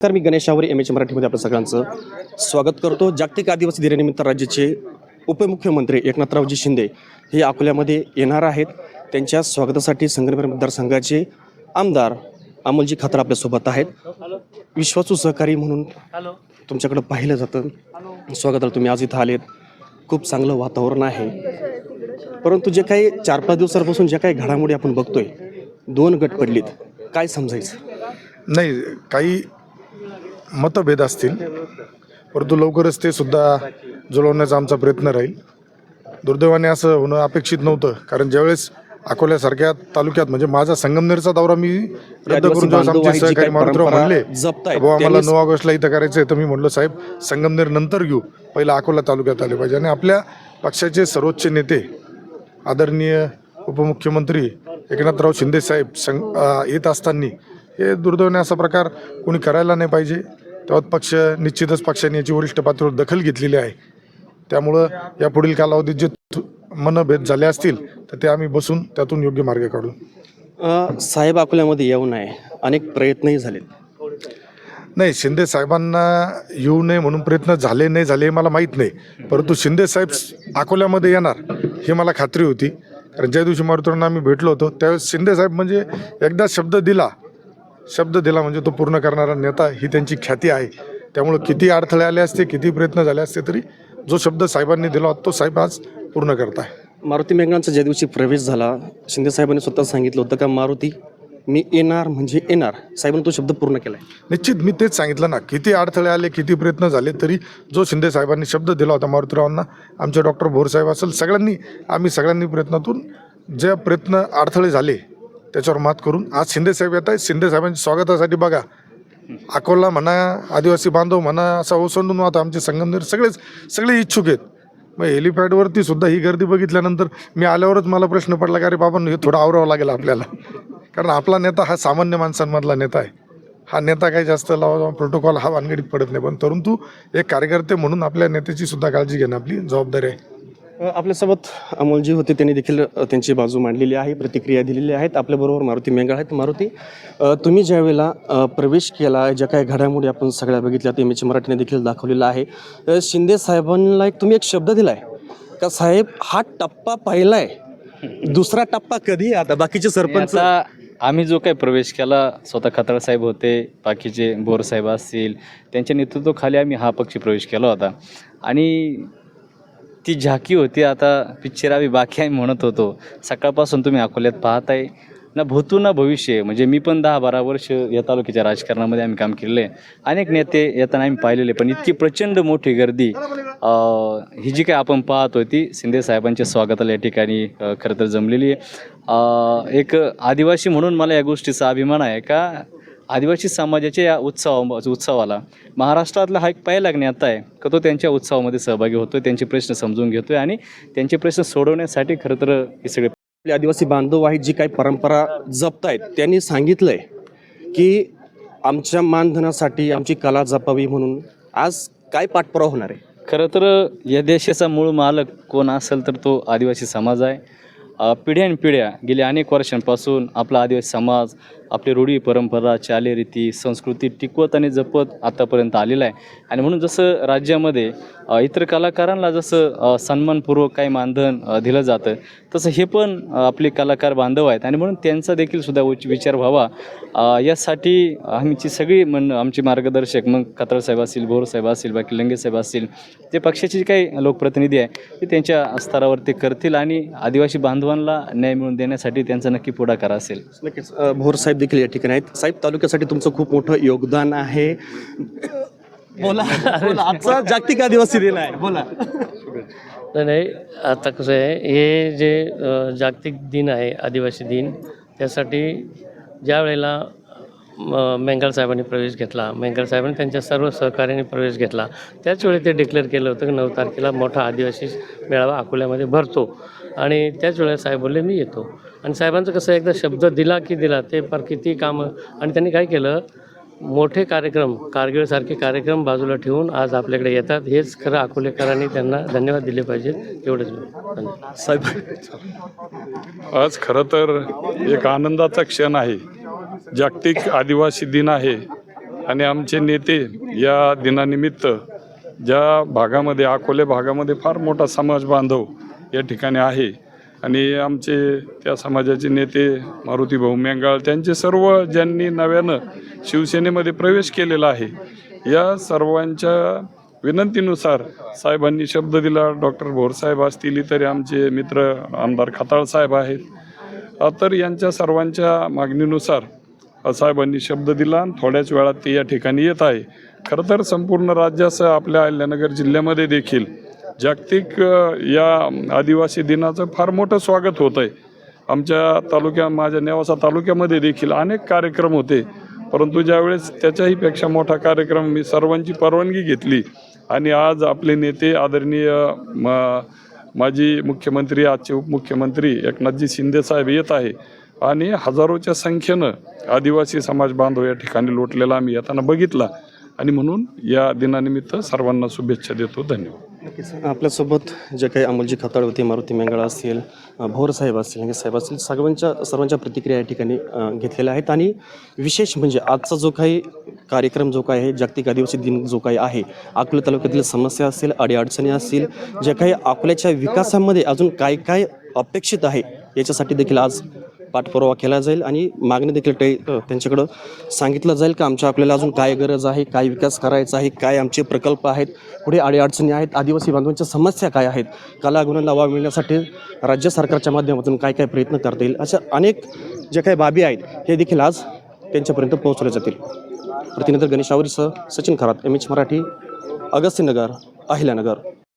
तर मी Ganesh Aware M H मराठीमध्ये आपलं सगळ्यांचं स्वागत करतो. जागतिक आदिवासी दिनानिमित्त राज्याचे उपमुख्यमंत्री एकनाथरावजी शिंदे हे अकोल्यामध्ये येणार आहेत. त्यांच्या स्वागतासाठी संगमनेर मतदारसंघाचे आमदार अमोलजी खातर आपल्यासोबत आहेत. विश्वासू सहकारी म्हणून तुमच्याकडं पाहिलं जातं. स्वागताला तुम्ही आज इथं आलेत. खूप चांगलं वातावरण आहे. परंतु जे काही चार पाच दिवसांपासून ज्या काही घडामोडी आपण बघतोय दोन गट पडलीत. काय समजायचं? नाही काही मतभेद असतील परंतु लवकरच ते सुद्धा जुळवण्याचा आमचा प्रयत्न राहील. दुर्दैवाने असं होणं अपेक्षित नव्हतं कारण ज्यावेळेस अकोल्यासारख्या तालुक्यात म्हणजे माझा संगमनेरचा दौरा मी रद्द करून आमचे सहकारी परंपरा म्हणले बाबा आम्हाला त्यांनीच- नऊ ऑगस्टला इथं करायचं आहे तर मी म्हणलो साहेब संगमनेर नंतर घेऊ. पहिला अकोला तालुक्यात आले पाहिजे. आणि आपल्या पक्षाचे सर्वोच्च नेते आदरणीय उपमुख्यमंत्री एकनाथराव शिंदे साहेब संग येत असताना हे दुर्दैवाने असा प्रकार कोणी करायला नाही पाहिजे. तेव्हा पक्ष निश्चितच पक्षाने याची वरिष्ठ पातळीवर दखल घेतलेली आहे. त्यामुळं या पुढील कालावधीत जे मनभेद झाले असतील तर ते आम्ही बसून त्यातून योग्य मार्ग काढू. साहेब अकोल्यामध्ये येऊ नये अनेक प्रयत्नही झालेत. नाही शिंदे साहेबांना येऊ नये म्हणून प्रयत्न झाले नाही झाले हे मला माहीत नाही. परंतु शिंदे साहेब अकोल्यामध्ये येणार हे मला खात्री होती. कारण ज्या दिवशी मारुतरांना आम्ही भेटलो होतो त्यावेळेस शिंदे साहेब म्हणजे एकदा शब्द दिला शब्द दिला म्हणजे तो पूर्ण करणारा नेता ही त्यांची ख्याती आहे. त्यामुळं किती अडथळे आले असते किती प्रयत्न झाले असते तरी जो शब्द साहेबांनी दिला होता तो साहेब आज पूर्ण करताय मारुती मेघनांचा ज्या दिवशी प्रवेश झाला शिंदे साहेबांनी स्वतः सांगितलं होतं का मारुती मी येणार म्हणजे येणार. साहेबांनी तो शब्द पूर्ण केलाय. निश्चित मी तेच सांगितलं ना किती अडथळे आले किती प्रयत्न झाले तरी जो शिंदे साहेबांनी शब्द दिला होता मारुतीरावांना आमचे डॉक्टर भोरसाहेब असेल सगळ्यांनी आम्ही सगळ्यांनी प्रयत्नातून जे प्रयत्न अडथळे झाले त्याच्यावर मात करून आज शिंदे साहेब येत आहेत. शिंदे साहेबांच्या स्वागतासाठी बघा. अकोला म्हणा आदिवासी बांधव म्हणा असा ओसंडून आता आमचे संगमनेर सगळेच सगळे इच्छुक आहेत. मग हेलिपॅडवरती सुद्धा ही गर्दी बघितल्यानंतर मी आल्यावरच मला प्रश्न पडला का अरे बाबा हे थोडं आवरावं लागेल आपल्याला. कारण आपला नेता हा सामान्य माणसांमधला नेता आहे. हा नेता काही जास्त लावा प्रोटोकॉल हा वानगडीत पडत नाही. पण परंतु एक कार्यकर्ते म्हणून आपल्या नेत्याची सुद्धा काळजी घेणं आपली जबाबदारी आहे. आपल्यासोबत अमोलजी होते. त्यांनी देखील त्यांची बाजू मांडलेली आहे प्रतिक्रिया दिलेली आहेत. आपल्याबरोबर मारुती मेंगाळ आहेत. मारुती तुम्ही ज्या वेळेला प्रवेश केला ज्या काही घडामोडी आपण सगळ्या बघितल्या ते एम एच मराठीने देखील दाखवलेलं आहे. शिंदे साहेबांना एक तुम्ही एक शब्द दिलाय. का साहेब हा टप्पा पहिलाय. दुसरा टप्पा कधी आहे आता? बाकीचे सरपंच आम्ही जो काही प्रवेश केला स्वतः खताळ साहेब होते बाकीचे बोर साहेब असतील त्यांच्या नेतृत्वाखाली आम्ही हा पक्षी प्रवेश केला होता. आणि ती झाकी होती आता पिक्चर आम्ही बाकी आम्ही म्हणत होतो. सकाळपासून तुम्ही अकोल्यात पाहताय. ना भूतू ना भविष्य. म्हणजे मी पण दहा बारा वर्ष या तालुक्याच्या राजकारणामध्ये आम्ही काम केलेलं आहे. अनेक नेते येताना आम्ही पाहिलेले पण इतकी प्रचंड मोठी गर्दी. ही जी काय आपण पाहतोय ती शिंदे साहेबांच्या स्वागताला या ठिकाणी खरं तर जमलेली आहे. एक आदिवासी म्हणून मला या गोष्टीचा अभिमान आहे का? आदिवासी समाजाच्या या उत्सवा उत्सवाला महाराष्ट्रातला हा एक पहिला नेता आहे का तो त्यांच्या उत्सवामध्ये सहभागी होतोय त्यांचे प्रश्न समजून घेतोय आणि त्यांचे प्रश्न सोडवण्यासाठी खरं तर हे सगळे आपले आदिवासी बांधव आहेत जी काही परंपरा जपतायत त्यांनी सांगितलंय की आमच्या मानधनासाठी आमची कला जपावी म्हणून आज काय पाठपुरावा होणार आहे? खरं तर या देशाचा मूळ मालक कोण असेल तर तो आदिवासी समाज आहे. पिढ्यानपिढ्या गेल्या अनेक वर्षांपासून आपला आदिवासी समाज आपली रूढी परंपरा चालीरीती संस्कृती टिकवत आणि जपत आतापर्यंत आलेला आहे. आणि म्हणून जसं राज्यामध्ये इतर कलाकारांना जसं सन्मानपूर्वक काही मानधन दिलं जातं तसं हे पण आपले कलाकार बांधव आहेत. आणि म्हणून त्यांचा देखील सुद्धा उच्च विचार व्हावा. यासाठी आमची सगळी मन आमचे मार्गदर्शक मग कातळ साहेब असतील भोर साहेब असतील बाकी लंगे साहेब असतील जे पक्षाचे जे काही लोकप्रतिनिधी आहे ते त्यांच्या स्तरावर ते करतील आणि आदिवासी बांधवांना न्याय मिळवून देण्यासाठी त्यांचा नक्की पुढाकार असेल. नक्कीच. भोर साहेब देखील या ठिकाणी आहेत. साहेब तालुक्यासाठी तुमचं खूप मोठं योगदान आहे. बोला. बोला. आजचा जागतिक आदिवासी दिन आहे. बोला. नाही नाही. आता कसं आहे हे जे अ, जागतिक दिन आहे आदिवासी दिन त्यासाठी ज्या वेळेला म, मेंगाल साहेबांनी प्रवेश घेतला मेंगाल साहेबांनी त्यांच्या सर्व सहकार्याने प्रवेश घेतला त्याच वेळी ते डिक्लेअर केलं होतं की नऊ तारखेला मोठा आदिवासी मेळावा अकोल्यामध्ये भरतो. आणि त्याच वेळेला साहेब बोलले मी येतो. आणि साहेबांचं कसं एकदा शब्द दिला की दिला ते फार किती कामं आणि त्यांनी काय केलं मोठे कार्यक्रम कारगिलसारखे कार्यक्रम बाजूला ठेवून आज आपल्याकडे येतात. हेच खरं अकोलेकरांनी त्यांना धन्यवाद दिले पाहिजेत. एवढंच साहेब आज खरं तर एक आनंदाचा क्षण आहे. जागतिक आदिवासी दिन आहे. आणि आमचे नेते या दिनानिमित्त ज्या भागामध्ये अकोले भागामध्ये फार मोठा समाज बांधव या ठिकाणी आहे. आणि आमचे त्या समाजाचे नेते मारुती भाऊ मेंगाळ त्यांचे सर्व ज्यांनी नव्यानं शिवसेनेमध्ये प्रवेश केलेला आहे या सर्वांच्या विनंतीनुसार साहेबांनी शब्द दिला. डॉक्टर भोरसाहेब असतील इतर आमचे मित्र आमदार खताळ साहेब आहेत. तर यांच्या सर्वांच्या मागणीनुसार साहेबांनी शब्द दिला आणि थोड्याच वेळात ते या ठिकाणी येत आहे. खरं तर संपूर्ण राज्यासह आपल्या अहिल्यानगर जिल्ह्यामध्ये देखील जागतिक या आदिवासी दिनाचं फार मोठं स्वागत होत आहे आमच्या तालुक्या माझ्या नेवासा तालुक्यामध्ये देखील अनेक कार्यक्रम होते. परंतु ज्यावेळेस त्याच्याही पेक्षा मोठा कार्यक्रम मी सर्वांची परवानगी घेतली आणि आज आपले नेते आदरणीय म माजी मुख्यमंत्री आजचे उपमुख्यमंत्री एकनाथजी शिंदेसाहेब येत आहे आणि हजारोच्या संख्येनं आदिवासी समाज बांधव या ठिकाणी लोटलेला आम्ही येताना बघितला. आणि म्हणून या दिनानिमित्त सर्वांना शुभेच्छा देतो. धन्यवाद. नक्कीच. आपल्यासोबत जे काही अमोलजी खताळ होते मारुती मेंगळा असतील भोर साहेब असतील हे साहेब असतील सर्वांच्या सर्वांच्या प्रतिक्रिया या ठिकाणी घेतलेल्या आहेत. आणि विशेष म्हणजे आजचा जो काही कार्यक्रम जो काही आहे जागतिक आदिवासी दिन जो काही आहे अकोला तालुक्यातील समस्या असतील अडीअडचणी असतील ज्या काही अकोल्याच्या विकासामध्ये अजून काय काय अपेक्षित आहे याच्यासाठी देखील आज पाठपुरावा केला जाईल आणि मागणी देखील ते अ, त्यांच्याकडं सांगितलं जाईल का आमच्या आपल्याला अजून काय गरज आहे काय विकास करायचा आहे काय आमचे प्रकल्प आहेत पुढे अडीअडचणी आहेत आदिवासी बांधवांच्या समस्या काय आहेत कला गुणांना वाव मिळण्यासाठी राज्य सरकारच्या माध्यमातून काय काय प्रयत्न करता येईल अशा अनेक ज्या काही बाबी आहेत हे देखील आज त्यांच्यापर्यंत पोहोचवले जातील. प्रतिनिधी गणेश आवरीसह सचिन खरात एम एच मराठी अगस्तीनगर अहिल्यानगर.